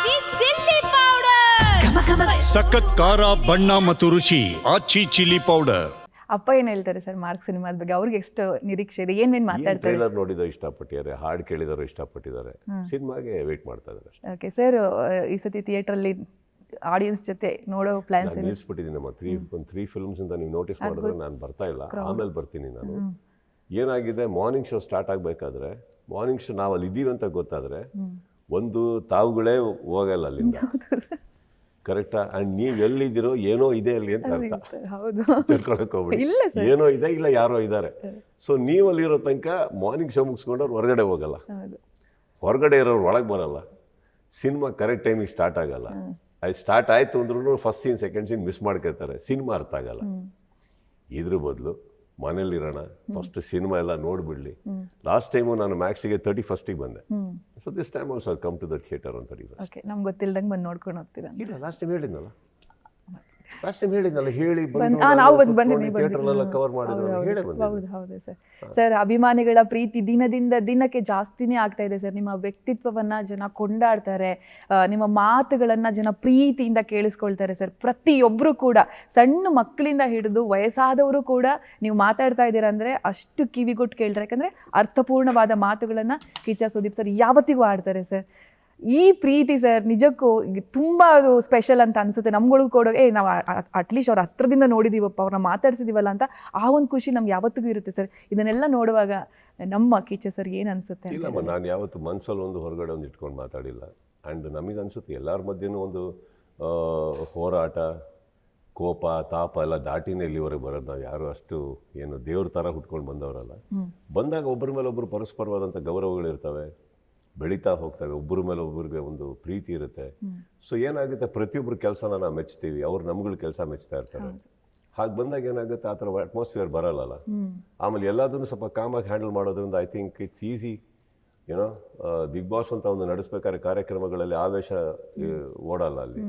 ಆಚಿ chilli powder. ಸಖತ್ ಖಾರ ಬಣ್ಣ ಮತ್ತು ರುಚಿ ಆಚಿ ಚಿಲ್ಲಿ ಪೌಡರ್. ಅಪ್ಪ ಏನ್ ಹೇಳ್ತಾರೆ ಸರ್ ಮಾರ್ಕ್ ಸಿನಿಮಾದ ಬಗ್ಗೆ? ಅವ್ರಿಗೆ ಎಷ್ಟು ನಿರೀಕ್ಷೆ ಇದೆ? ಏನ್ ಮಾತಾಡ್ತಾರೆ? ಟ್ರೈಲರ್ ನೋಡಿದೋ ಇಷ್ಟಪಟ್ಟಿದ್ದಾರೆ ಹಾಡು ಕೇಳಿದರು ಇಷ್ಟಪಟ್ಟಿದ್ದಾರೆ. ಸಿನಿಮಾಗೆ ವೇಟ್ ಮಾಡ್ತಾ ಇದ್ದಾರೆ ಓಕೆ ಸರ್ ಈ ಸತಿ ಥಿಯೇಟರ್ ಅಲ್ಲಿ ಆಡಿಯನ್ಸ್ ಜೊತೆ ನೋಡೋ ಪ್ಲಾನ್ಸ್ ನಾನು ನಿಲ್ಲಿಸ್ಬಿಟ್ಟಿದ್ದೀನಮ್ಮ ತ್ರೀ ಒಂದು ತ್ರೀ ಫಿಲ್ಮ್ಸ್ ಅಂತ ನೀವು ನೋಟಿಸ್ ಮಾಡಿದ್ರೆ ನಾನು ಬರ್ತಾ ಇಲ್ಲ. ಆಮೇಲೆ ಬರ್ತೀನಿ ನಾನು. ಏನಾಗಿದೆ? ಮಾರ್ನಿಂಗ್ ಶೋ ಸ್ಟಾರ್ಟ್ ಆಗಬೇಕಾದ್ರೆ ಮಾರ್ನಿಂಗ್ ಶೋ ನಾವು ಅಲ್ಲಿ ಇದ್ದೀವಿ ಅಂತ ಗೊತ್ತಾದ್ರೆ ಒಂದು ತಾವುಗಳೇ ಹೋಗಲ್ಲ ಅಲ್ಲಿಂದ. ಕರೆಕ್ಟಾ ಆ್ಯಂಡ್ ನೀವು ಎಲ್ಲಿದ್ದೀರೋ ಏನೋ ಇದೆ ಅಲ್ಲಿ ಅಂತ ಅರ್ಥ. ಹೌದು. ತಿಳ್ಕೊಳಕ್ ಹೋಗ್ಬಿಡಿ. ಇಲ್ಲ ಏನೋ ಇದೆ ಇಲ್ಲ ಯಾರೋ ಇದ್ದಾರೆ. ಸೊ ನೀವು ಅಲ್ಲಿರೋ ತನಕ ಮಾರ್ನಿಂಗ್ ಶೋ ಮುಗಿಸ್ಕೊಂಡವ್ರು ಹೊರಗಡೆ ಹೋಗಲ್ಲ. ಹೊರಗಡೆ ಇರೋರು ಒಳಗೆ ಬರಲ್ಲ. ಸಿನಿಮಾ ಕರೆಕ್ಟ್ ಟೈಮಿಗೆ ಸ್ಟಾರ್ಟ್ ಆಗಲ್ಲ. ಅದು ಸ್ಟಾರ್ಟ್ ಆಯಿತು ಅಂದ್ರೂ first scene second scene miss ಮಾಡ್ಕೊತಾರೆ ಸಿನಿಮಾ ಅರ್ಥ ಆಗಲ್ಲ. ಇದ್ರ ಬದಲು ಮನೇಲಿರೋಣ. ಫಸ್ಟ್ ಸಿನಿಮಾ ಎಲ್ಲ ನೋಡ್ಬಿಡ್ಲಿ. ಲಾಸ್ಟ್ ಟೈಮು ನಾನು ಮ್ಯಾಕ್ಸಿಗೆ ತರ್ಟಿ ಫಸ್ಟಿಗೆ ಬಂದೆ. So this time also come to the theatre ಅಂತ ಓಕೆ ನಮ್ಗೆ ಗೊತ್ತಿಲ್ಲದಂಗೆ ಬಂದು ನೋಡ್ಕೊಂಡು ಹೋಗ್ತೀರಾ ಇಲ್ಲ ಲಾಸ್ಟ್ ಟೈಮ್ ಹೇಳಿದ್ನಲ್ಲ. ಲಾಸ್ಟ್ ಟೈಮ್ ಹೇಳಿದ್ನಲ್ಲ ಹೇಳಿ ನಾವು ಬಂದು ಬಂದಿದ್ದೀವಿ ಕವರ್ ಹೌದು, ಸರ್. ಸರ್ ಅಭಿಮಾನಿಗಳ ಪ್ರೀತಿ ದಿನದಿಂದ ದಿನಕ್ಕೆ ಜಾಸ್ತಿನೇ ಆಗ್ತಾ ಇದೆ ಸರ್. ನಿಮ್ಮ ವ್ಯಕ್ತಿತ್ವವನ್ನ ಜನ ಕೊಂಡಾಡ್ತಾರೆ. ನಿಮ್ಮ ಮಾತುಗಳನ್ನ ಜನ ಪ್ರೀತಿಯಿಂದ ಕೇಳಿಸ್ಕೊಳ್ತಾರೆ ಸರ್. ಪ್ರತಿಯೊಬ್ಬರು ಕೂಡ ಸಣ್ಣ ಮಕ್ಕಳಿಂದ ಹಿಡಿದು ವಯಸ್ಸಾದವರು ಕೂಡ ನೀವು ಮಾತಾಡ್ತಾ ಇದ್ದೀರಾ ಅಂದ್ರೆ ಅಷ್ಟು ಕಿವಿಗೊಟ್ಟು ಕೇಳ್ತಾರೆ. ಯಾಕಂದ್ರೆ ಅರ್ಥಪೂರ್ಣವಾದ ಮಾತುಗಳನ್ನ ಕಿಚ್ಚ ಸುದೀಪ್ ಸರ್ ಯಾವತ್ತಿಗೂ ಆಡ್ತಾರೆ ಸರ್. ಈ ಪ್ರೀತಿ ಸರ್ ನಿಜಕ್ಕೂ ತುಂಬ ಅದು ಸ್ಪೆಷಲ್ ಅಂತ ಅನಿಸುತ್ತೆ. ನಮ್ಗಳು ಕೂಡ ಏ ನಾವು ಅಟ್ಲೀಸ್ಟ್ ಅವ್ರ ಹತ್ರದಿಂದ ನೋಡಿದೀವಪ್ಪ ಅವ್ರನ್ನ ಮಾತಾಡ್ಸಿದೀವಲ್ಲ ಅಂತ ಆ ಒಂದು ಖುಷಿ ನಮ್ಗೆ ಯಾವತ್ತಿಗೂ ಇರುತ್ತೆ ಸರ್. ಇದನ್ನೆಲ್ಲ ನೋಡುವಾಗ ನಮ್ಮ ಕೀಚೆ ಸರ್ ಏನು ಅನಿಸುತ್ತೆ ಇಲ್ಲಮ್ಮ ನಾನು ಯಾವತ್ತು ಮನಸ್ಸಲ್ಲಿ ಒಂದು ಹೊರಗಡೆ ಒಂದು ಇಟ್ಕೊಂಡು ಮಾತಾಡಿಲ್ಲ. ಆ್ಯಂಡ್ ನಮಗನ್ಸುತ್ತೆ ಎಲ್ಲರ ಮಧ್ಯೆನೂ ಒಂದು ಹೋರಾಟ ಕೋಪ ತಾಪ ಎಲ್ಲ ದಾಟಿನೇ ಇಲ್ಲಿವರೆಗೆ ಬರೋದು ನಾವು ಯಾರು ಅಷ್ಟು ಏನು ದೇವ್ರ ಥರ ಹುಟ್ಕೊಂಡು ಬಂದವರಲ್ಲ. ಬಂದಾಗ ಒಬ್ಬರ ಮೇಲೆ ಒಬ್ಬರು ಪರಸ್ಪರವಾದಂಥ ಗೌರವಗಳಿರ್ತವೆ. ಬೆಳೀತಾ ಹೋಗ್ತವೆ. ಒಬ್ಬರ ಮೇಲೆ ಒಬ್ಬರಿಗೆ ಒಂದು ಪ್ರೀತಿ ಇರುತ್ತೆ. ಸೊ ಏನಾಗುತ್ತೆ? ಪ್ರತಿಯೊಬ್ಬರು ಕೆಲಸನ ನಾವು ಮೆಚ್ತೀವಿ. ಅವ್ರು ನಮ್ಗಳ ಕೆಲಸ ಮೆಚ್ತಾ ಇರ್ತಾರೆ. ಹಾಗೆ ಬಂದಾಗ ಏನಾಗುತ್ತೆ? ಆ ಥರ ಅಟ್ಮಾಸ್ಫಿಯರ್ ಬರಲ್ಲಲ್ಲ. ಆಮೇಲೆ ಎಲ್ಲದನ್ನು ಸ್ವಲ್ಪ ಕಾಮಾಗಿ ಹ್ಯಾಂಡಲ್ ಮಾಡೋದ್ರಿಂದ ಐ ಥಿಂಕ್ ಇಟ್ಸ್ ಈಸಿ ಏನೋ ಬಿಗ್ ಬಾಸ್ ಅಂತ ಒಂದು ನಡೆಸ್ಬೇಕಾದ್ರೆ ಕಾರ್ಯಕ್ರಮಗಳಲ್ಲಿ ಆವೇಶ ಓಡಲ್ಲ ಅಲ್ಲಿ.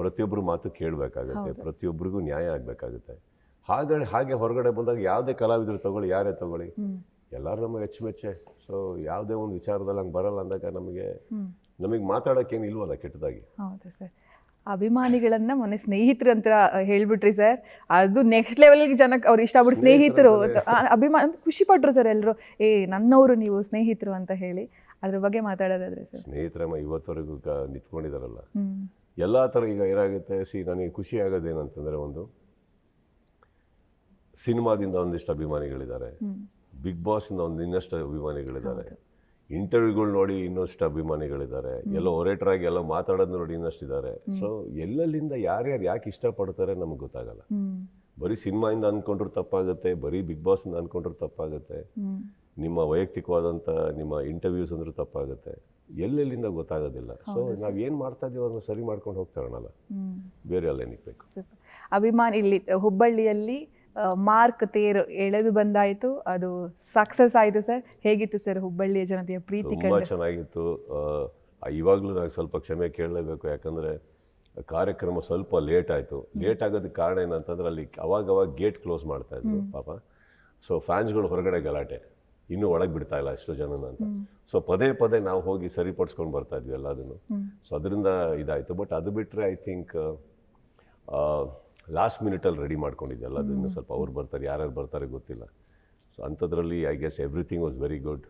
ಪ್ರತಿಯೊಬ್ಬರು ಮಾತು ಕೇಳಬೇಕಾಗುತ್ತೆ. ಪ್ರತಿಯೊಬ್ಬರಿಗೂ ನ್ಯಾಯ ಆಗಬೇಕಾಗುತ್ತೆ. ಹಾಗೆ ಹಾಗೆ ಹೊರಗಡೆ ಬಂದಾಗ ಯಾವುದೇ ಕಲಾವಿದರು ತಗೊಳ್ಳಿ ಯಾರೇ ತಗೊಳ್ಳಿ. ಎಲ್ಲರೂ ನಮಗೆ ಅಚ್ಚುಮೆಚ್ಚೆ. ಸೊ ಯಾವುದೇ ಒಂದು ವಿಚಾರದಲ್ಲಿ ಹಂಗೆ ಬರಲ್ಲ ಅಂದಾಗ ನಮಗೆ ನಮಗೆ ಮಾತಾಡೋಕ್ಕೇನು ಇಲ್ವಲ್ಲ ಕೆಟ್ಟದಾಗಿ. ಹೌದು ಸರ್. ಅಭಿಮಾನಿಗಳನ್ನ ಮೊನ್ನೆ ಸ್ನೇಹಿತರು ಅಂತ ಹೇಳ್ಬಿಟ್ರಿ ಸರ್. ಅದು ನೆಕ್ಸ್ಟ್ ಲೆವೆಲ್ಗೆ ಜನಕ್ಕೆ ಅವ್ರು ಇಷ್ಟಪಟ್ಟು ಸ್ನೇಹಿತರು ಅಭಿಮಾನ ಖುಷಿ ಪಟ್ರು ಸರ್ ಎಲ್ಲರೂ ಏ ನನ್ನವರು ನೀವು ಸ್ನೇಹಿತರು ಅಂತ ಹೇಳಿ ಅದ್ರ ಬಗ್ಗೆ ಮಾತಾಡೋದಾದ್ರೆ ಸರ್. ಸ್ನೇಹಿತರಮ್ಮ ಇವತ್ತವರೆಗೂ ಹ್ಮ್. ಎಲ್ಲ ಥರ ಈಗ ಏನಾಗುತ್ತೆ ಸಿ ನನಗೆ ಖುಷಿ ಆಗೋದೇನಂತಂದರೆ ಒಂದು ಸಿನಿಮಾದಿಂದ ಒಂದಿಷ್ಟು ಅಭಿಮಾನಿಗಳಿದ್ದಾರೆ. ಬಿಗ್ ಬಾಸಿಂದ ಒಂದು ಇನ್ನಷ್ಟು ಅಭಿಮಾನಿಗಳಿದ್ದಾರೆ. ಇಂಟರ್ವ್ಯೂಗಳು ನೋಡಿ ಇನ್ನಷ್ಟು ಅಭಿಮಾನಿಗಳಿದ್ದಾರೆ. ಎಲ್ಲ ಒರೇಟರ್ ಆಗಿ ಎಲ್ಲ ಮಾತಾಡೋದು ನೋಡಿ ಇನ್ನಷ್ಟಿದ್ದಾರೆ. ಸೊ ಎಲ್ಲೆಲ್ಲಿಂದ ಯಾರ್ಯಾರು ಯಾಕೆ ಇಷ್ಟಪಡ್ತಾರೆ ನಮಗೆ ಗೊತ್ತಾಗಲ್ಲ. ಬರೀ ಸಿನಿಮಾಯಿಂದ ಅಂದ್ಕೊಂಡ್ರು ತಪ್ಪಾಗುತ್ತೆ ಬರೀ ಬಿಗ್ ಇಂದ ಅಂದ್ಕೊಂಡ್ರು ತಪ್ಪಾಗುತ್ತೆ. ನಿಮ್ಮ ವೈಯಕ್ತಿಕವಾದಂಥ ನಿಮ್ಮ ಇಂಟರ್ವ್ಯೂಸ್ ಅಂದ್ರೂ ತಪ್ಪಾಗುತ್ತೆ. ಎಲ್ಲೆಲ್ಲಿಂದ ಗೊತ್ತಾಗೋದಿಲ್ಲ. ಸೊ ನಾವು ಏನು ಮಾಡ್ತಾ ಇದೀವಿ ಅದನ್ನ ಸರಿ ಮಾಡ್ಕೊಂಡು ಹೋಗ್ತಾ ಇರೋಣಲ್ಲ. ಬೇರೆ ಎಲ್ಲ ಏನಕ್ಕೆ ಬೇಕು ಸೂಪರ್. ಅಭಿಮಾನ್ ಇಲ್ಲಿ ಹುಬ್ಬಳ್ಳಿಯಲ್ಲಿ ಮಾರ್ಕ್ ತೇರು ಎಳೆದು ಬಂದಾಯಿತು. ಅದು ಸಕ್ಸಸ್ ಆಯಿತು ಸರ್. ಹೇಗಿತ್ತು ಸರ್ ಹುಬ್ಬಳ್ಳಿಯ ಜನತೆಯ ಪ್ರೀತಿ ತುಂಬ ಚೆನ್ನಾಗಿತ್ತು. ಇವಾಗಲೂ ನಾನು ಸ್ವಲ್ಪ ಕ್ಷಮೆ ಕೇಳಲೇಬೇಕು. ಯಾಕಂದರೆ ಕಾರ್ಯಕ್ರಮ ಸ್ವಲ್ಪ ಲೇಟ್ ಆಯಿತು. ಲೇಟ್ ಆಗೋದಕ್ಕೆ ಕಾರಣ ಏನಂತಂದ್ರೆ ಅಲ್ಲಿ ಅವಾಗ ಅವಾಗ ಗೇಟ್ ಕ್ಲೋಸ್ ಮಾಡ್ತಾ ಇದ್ರು ಪಾಪ. ಸೊ ಫ್ಯಾನ್ಸ್ಗಳು ಹೊರಗಡೆ ಗಲಾಟೆ. ಇನ್ನೂ ಒಳಗೆ ಬಿಡ್ತಾ ಇಲ್ಲ ಎಷ್ಟೋ ಜನನ ಅಂತ. ಸೊ ಪದೇ ಪದೇ ನಾವು ಹೋಗಿ ಸರಿಪಡಿಸ್ಕೊಂಡು ಬರ್ತಾ ಇದ್ವಿ ಎಲ್ಲದನ್ನು. ಸೊ ಅದರಿಂದ ಇದಾಯಿತು. ಬಟ್ ಅದು ಬಿಟ್ಟರೆ ಐ ಥಿಂಕ್ ಲಾಸ್ಟ್ ಮಿನಿಟಲ್ಲಿ ರೆಡಿ ಮಾಡ್ಕೊಂಡಿದ್ದೆ. ಎಲ್ಲದನ್ನು ಸ್ವಲ್ಪ ಅವ್ರು ಬರ್ತಾರೆ ಯಾರ್ಯಾರು ಬರ್ತಾರೆ ಗೊತ್ತಿಲ್ಲ. ಸೊ ಅಂಥದ್ರಲ್ಲಿ I guess everything was very good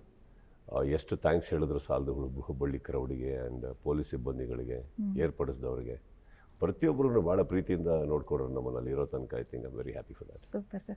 ಎಷ್ಟು ಥ್ಯಾಂಕ್ಸ್ ಹೇಳಿದ್ರು ಸಾಲದು ಹುಡುಗ ಹುಬ್ಬಳ್ಳಿ ಕ್ರೌಡಿಗೆ ಆ್ಯಂಡ್ ಪೊಲೀಸ್ ಸಿಬ್ಬಂದಿಗಳಿಗೆ ಏರ್ಪಡಿಸಿದವ್ರಿಗೆ. ಪ್ರತಿಯೊಬ್ಬರೂ ಭಾಳ ಪ್ರೀತಿಯಿಂದ ನೋಡ್ಕೊಂಡ್ರು ನಮ್ಮಲ್ಲಿ ಇರೋ ತನಕ. I think I very happy for that super sir